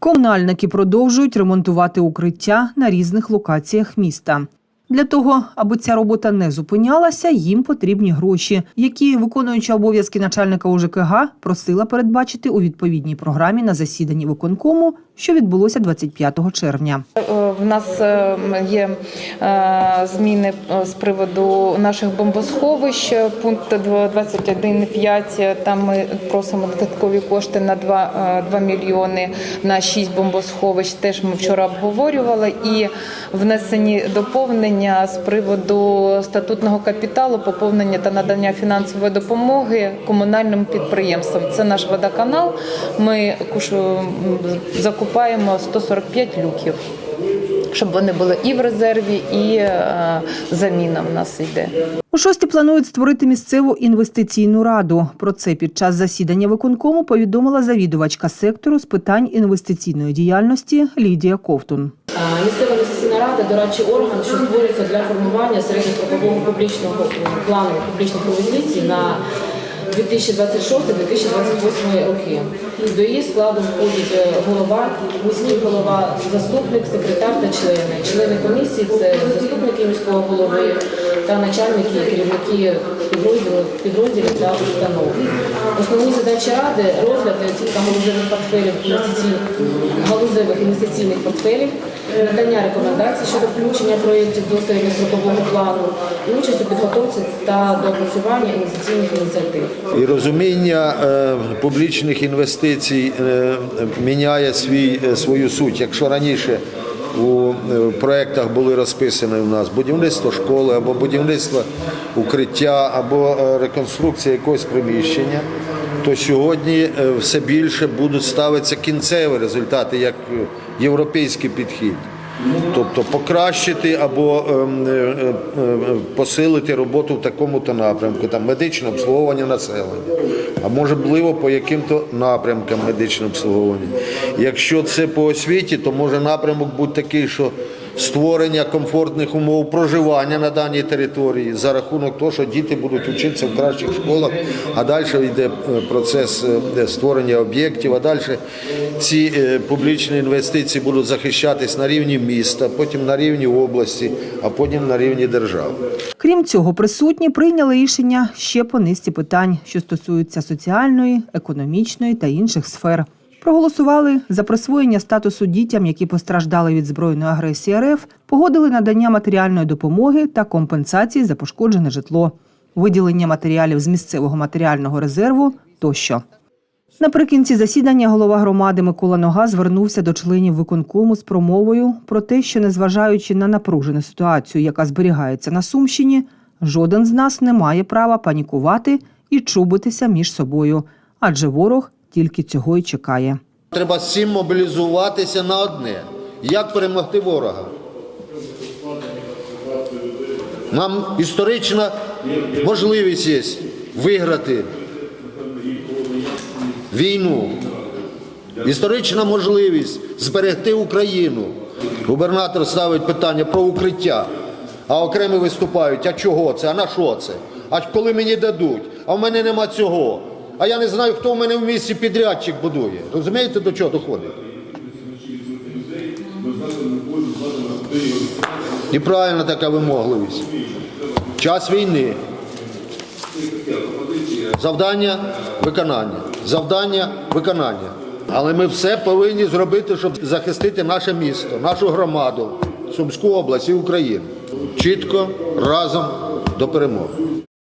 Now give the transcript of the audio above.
Комунальники продовжують ремонтувати укриття на різних локаціях міста. Для того, аби ця робота не зупинялася, їм потрібні гроші, які виконуюча обов'язки начальника УЖКГ просила передбачити у відповідній програмі на засіданні виконкому, що відбулося 25 червня. Е, В нас е, є е, зміни з приводу наших бомбосховищ. Пункт 21.5, там ми просимо додаткові кошти на 2, 2 мільйони на 6 бомбосховищ. Теж ми вчора обговорювали і внесені доповнення з приводу статутного капіталу, поповнення та надання фінансової допомоги комунальним підприємствам. Це наш водоканал. Ми м, закупаємо 145 люків щоб вони були і в резерві, і е, заміна в нас йде. У шості планують створити місцеву інвестиційну раду. Про це під час засідання виконкому повідомила завідувачка сектору з питань інвестиційної діяльності Лідія Ковтун. Місцева інвестиційна рада дорадчий орган, що створюється для формування середньострокового публічного плану публічних інвестицій на 2026-2028 роки. До її складу входять е, голова, міський голова, заступник, секретар та члени. Члени комісії це заступники міського голови та начальники, керівники підрозділів, та установ. Основні задачі ради розгляд і галузевих портфелів інвестиційних галузевих інвестиційних портфелів, надання рекомендацій щодо включення проєктів до середньострокового плану участь у підготовці та доопрацюванні інвестиційних ініціатив. І розуміння е, публічних інвестицій е, міняє свій, е, свою суть. Якщо раніше у е, проєктах були розписані у нас будівництво школи або будівництво укриття, або е, реконструкція якогось приміщення, то сьогодні е, все більше будуть ставитися кінцеві результати, як європейський підхід. Тобто покращити або ем, посилити роботу в такому-то напрямку, там медичне обслуговування населення, а можливо по яким-то напрямкам медичного обслуговування. Якщо це по освіті, то може напрямок бути такий, що створення комфортних умов проживання на даній території за рахунок того, що діти будуть вчитися в кращих школах, а далі йде е, процес е, створення об'єктів, а далі ці е, публічні інвестиції будуть захищатись на рівні міста, потім на рівні області, а потім на рівні держави. Крім цього, присутні прийняли рішення ще по низці питань, що стосуються соціальної, економічної та інших сфер. Проголосували за присвоєння статусу дітям, які постраждали від збройної агресії РФ, погодили надання матеріальної допомоги та компенсації за пошкоджене житло, виділення матеріалів з місцевого матеріального резерву тощо. Наприкінці засідання голова громади Микола Нога звернувся до членів виконкому з промовою про те, що незважаючи на напружену ситуацію, яка зберігається на Сумщині, жоден з нас не має права панікувати і чубитися між собою, адже ворог тільки цього й чекає. Треба всім мобілізуватися на одне. Як перемогти ворога? Нам історична можливість є виграти війну. Історична можливість зберегти Україну. Губернатор ставить питання про укриття, а окремі виступають, а чого це, а на що це? А коли мені дадуть? А в мене нема цього. А я не знаю, хто в мене в місті підрядчик будує. Розумієте, до чого доходить? І правильна така вимогливість. Час війни. Завдання виконання. Завдання виконання. Але ми все повинні зробити, щоб захистити наше місто, нашу громаду, Сумську область і Україну. Чітко, разом до перемоги.